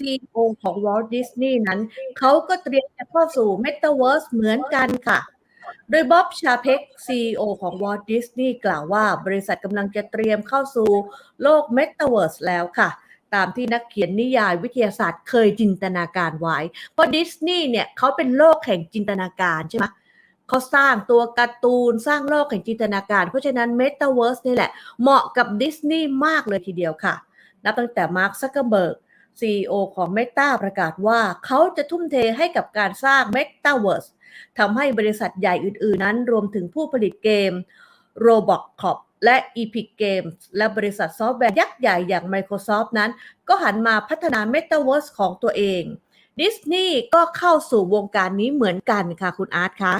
CEO ของ Walt Disney นั้น เขาก็เตรียมจะเข้าสู่ Metaverse เหมือนกันค่ะ โดยบ๊อบชาเพ็ก CEO ของ Walt Disney กล่าวว่าบริษัทกำลังจะเตรียมเข้าสู่โลก Metaverse แล้วค่ะ ตามที่นักเขียนนิยายวิทยาศาสตร์เคยจินตนาการไว้ เพราะดิสนีย์เนี่ยเขาเป็นโลกแห่งจินตนาการใช่ไหมเขาสร้างตัวการ์ตูนสร้างโลกแห่งจินตนาการ เพราะฉะนั้น Metaverse นี่แหละเหมาะกับดิสนีย์มากเลยทีเดียวค่ะ นับตั้งแต่มาร์คซักเกอร์เบิร์ก CEO ของ Meta ประกาศว่าเขาจะทุ่มเทให้กับการสร้าง Metaverse ทำให้บริษัทใหญ่อื่นๆ นั้นรวมถึงผู้ผลิตเกม Roblox Corp และ Epic Games และบริษัทซอฟต์แวร์ยักษ์ใหญ่อย่าง Microsoft นั้น ก็หันมาพัฒนา Metaverse ของตัวเองดิสนีย์ก็เข้าสู่วงการนี้เหมือนกันค่ะคุณอาร์ตคะ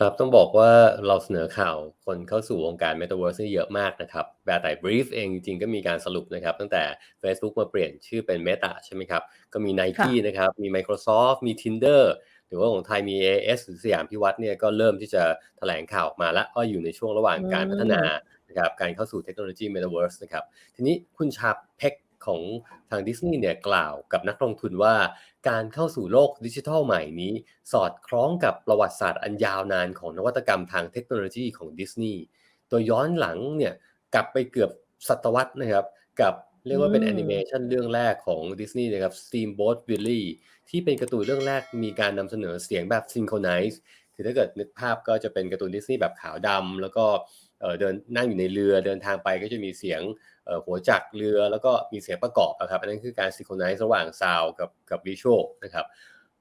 ครับต้องบอกว่าเราเสนอข่าวคนเข้าสู่วงการ Metaverse นี่เยอะมากนะครับแบบแต่ Brief เองจริงๆก็มีการสรุปนะครับ ตั้งแต่ Facebook มาเปลี่ยนชื่อเป็น Meta ใช่ไหมครับ ก็มี Nike นะครับ มี Microsoft มี Tinder หรือว่าของไทยมี AS หรือสยามพิวัตรเนี่ยก็เริ่มที่จะแถลงข่าวออกมาแล้วก็อยู่ในช่วงระหว่างการพัฒนานะครับการเข้าสู่เทคโนโลยี Metaverse นะครับทีนี้คุณชาเพ็ก ของทางดิสนีย์เนี่ยกล่าวกับนักลงทุนว่า การเข้าสู่โลกดิจิทัลใหม่นี้ สอดคล้องกับประวัติศาสตร์อันยาวนานของนวัตกรรมทางเทคโนโลยีของดิสนีย์โดยย้อนหลังเนี่ยกลับไปเกือบศตวรรษนะครับ กับเรียกว่าเป็นแอนิเมชันเรื่องแรกของดิสนีย์นะครับ Steamboat Willie ที่เป็นการ์ตูนเรื่องแรกมีการนำเสนอเสียงแบบ synchronize คื อถ้าเกิดนึกภาพก็จะเป็นการ์ตูนดิสนีย์แบบขาวดำแล้วก็เดินนั่งอยู่ในเรือเดินทางไปก็จะมีเสียงหัวจักรเรือแล้วก็มีเสียงประกอบนะครับอันนั้นคือการซิโครไนซ์ระหว่างซาวกับกับวิชวลนะครับ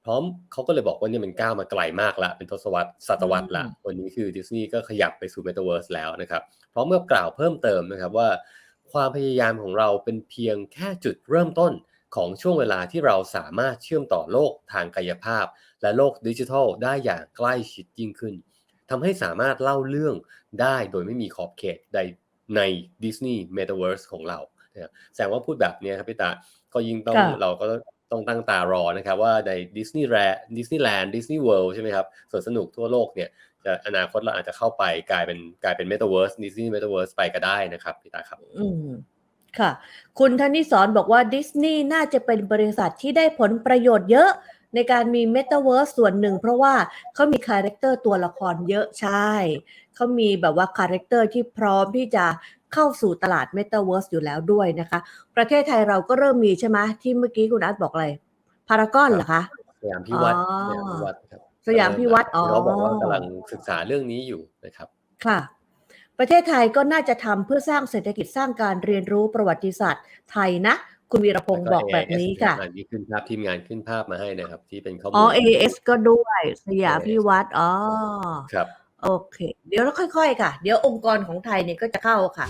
พร้อมเขาก็เลยบอกว่านี่มันก้าวมาไกลมากละเป็นทศวรรษศตวรรษละวันนี้คือดิสนีย์ก็ขยับไปสู่เมตาเวิร์สแล้วนะครับพร้อมกับกล่าวเพิ่มเติมนะครับว่า ความพยายามของเราเป็นเพียงแค่จุดเริ่มต้น ของช่วงเวลาที่เราสามารถเชื่อมต่อโลกทางกายภาพ และโลกดิจิทัลได้อย่างใกล้ชิดยิ่งขึ้นทำให้สามารถเล่าเรื่องได้โดยไม่มีขอบเขตใดใน Disney Metaverse ของเราแสดงว่าพูดแบบนี้ครับพี่ตา ก็ยิ่งต้องเราก็ต้องตั้งตารอนะครับว่าใน Disney r a Disney Land Disney World ใช่ไหมครับส่วนสนุกทั่วโลกเนี่ยจะอนาคตเราอาจจะเข้าไปกลายเป็นกลายเป็น Metaverse Disney Metaverse ไปก็ได้นะครับพี่ตาครับ อืม ค่ะ คุณธนิสอนบอกว่าดิสนีย์น่าจะเป็นบริษัทที่ได้ผลประโยชน์เยอะในการมี Metaverse ส่วนหนึ่ง เพราะว่าเขามีคาแรคเตอร์ตัวละครเยอะใช่เขามีแบบว่าคาแรคเตอร์ที่พร้อมที่จะเข้าสู่ตลาด Metaverse อยู่แล้วด้วยนะคะ ประเทศไทยเราก็เริ่มมีใช่ไหมที่เมื่อกี้คุณอาร์ตบอกอะไรพารากอนเหรอคะสยามพิวัตรสยามพิวัตรครับสยามพิวัตรอ๋อเขาบอกว่ากำลังศึกษาเรื่องนี้อยู่นะครับ ค่ะ ประเทศไทยก็น่าจะทำเพื่อสร้างเศรษฐกิจสร้างการเรียนรู้ประวัติศาสตร์ไทยนะ คุณวีรพงศ์บอกแบบนี้ค่ะอันนี้ขึ้นภาพทีมงานขึ้นภาพมาให้นะครับ ที่เป็นข้อมูลอ๋อ AS ก็ด้วยสยามพิวัตรอ๋อครับ โอเค เดี๋ยวเราค่อย ๆ ค่ะ เดี๋ยวองค์กรของไทยเนี่ยก็จะเข้าค่ะ